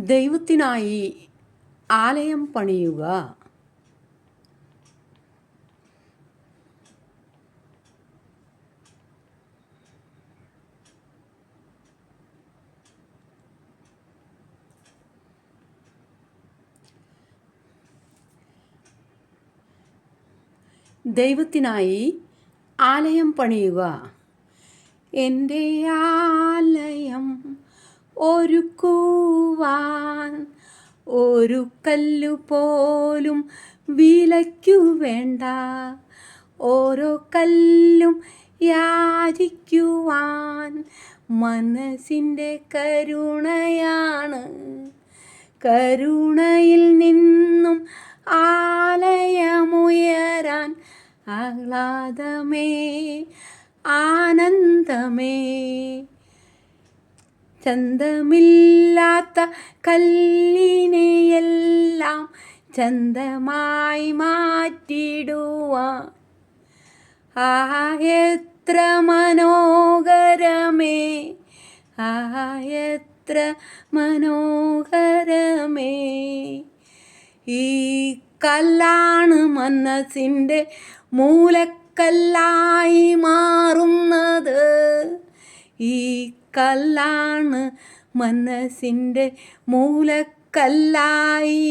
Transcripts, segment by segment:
ദൈവത്തിനായി ആലയം പണിയുക. ദൈവത്തിനായി ആലയം പണിയുക. എന്റെ ആലയം ഒരുക്കുവാൻ ഒരു കല്ലു പോലും വിലയ്ക്കു വേണ്ട. ഓരോ കല്ലും യാചിക്കുവാൻ മനസ്സിന്റെ കരുണയാണ്. കരുണയിൽ നിന്നും ആലയമുയരാൻ ആഹ്ലാദമേ ആനന്ദമേ. ചന്തമില്ലാത്ത കല്ലിനെയെല്ലാം ചന്തമായി മാറ്റിടുവാൻ ആ എത്ര മനോഹരമേ ആ എത്ര മനോഹരമേ. ഈ കല്ലാണ് മനസ്സിന്റെ മൂലക്കല്ലായി മാറുന്നത്. ഈ കല്ലാണ് മനസ്സിന്റെ മൂലക്കല്ലായി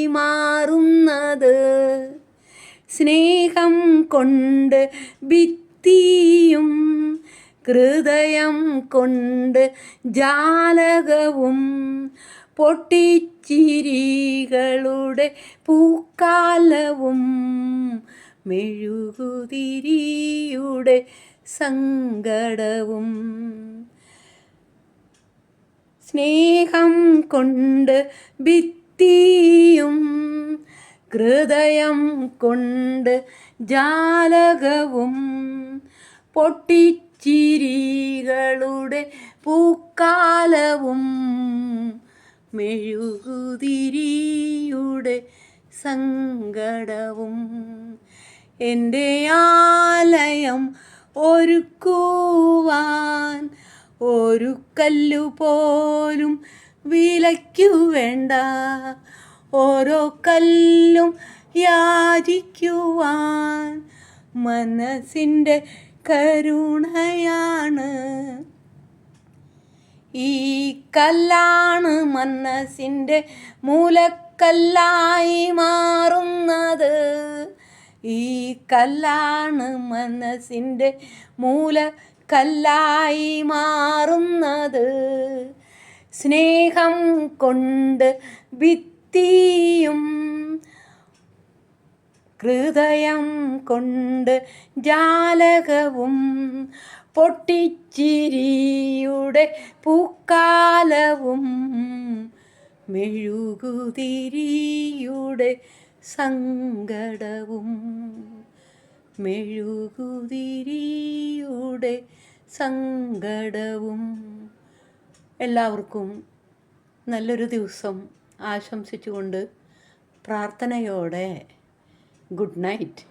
മാറുന്നത്. സ്നേഹം കൊണ്ട് ഭിത്തിയും ഹൃദയം കൊണ്ട് ജാലകവും പൊട്ടിച്ചിരികളുടെ പൂക്കാലവും മെഴുകുതിരിയുടെ സങ്കടവും സ്നേഹം കൊണ്ട് ഭിത്തിയും ഹൃദയം കൊണ്ട് ജാലകവും പൊട്ടിച്ചിരികളുടെ പൂക്കാലവും മെഴുകുതിരിയുടെ സങ്കടവും എന്റെ ആലയം ഒരുക്കുവാൻ ഒരു കല്ലു പോലും വിലയ്ക്കു വേണ്ട ഓരോ കല്ലും യാചിക്കുവാൻ മനസ്സിന്റെ കരുണയാണ്. ഈ കല്ലാണ് മനസ്സിന്റെ മൂലക്കല്ലായി മാറുന്നത്. ഈ കല്ലാണ് മനസ്സിന്റെ മൂലക്കല്ലായി മാറുന്നത്. സ്നേഹം കൊണ്ട് ഭിത്തിയും ഹൃദയം കൊണ്ട് ജാലകവും പൊട്ടിച്ചിരിയുടെ പൂക്കാലവും മെഴുകുതിരിയുടെ സങ്കടവും. മെഴുകുതിരിയുടെ സങ്കടവും. എല്ലാവർക്കും നല്ലൊരു ദിവസം ആശംസിച്ചുകൊണ്ട് പ്രാർത്ഥനയോടെ ഗുഡ് നൈറ്റ്.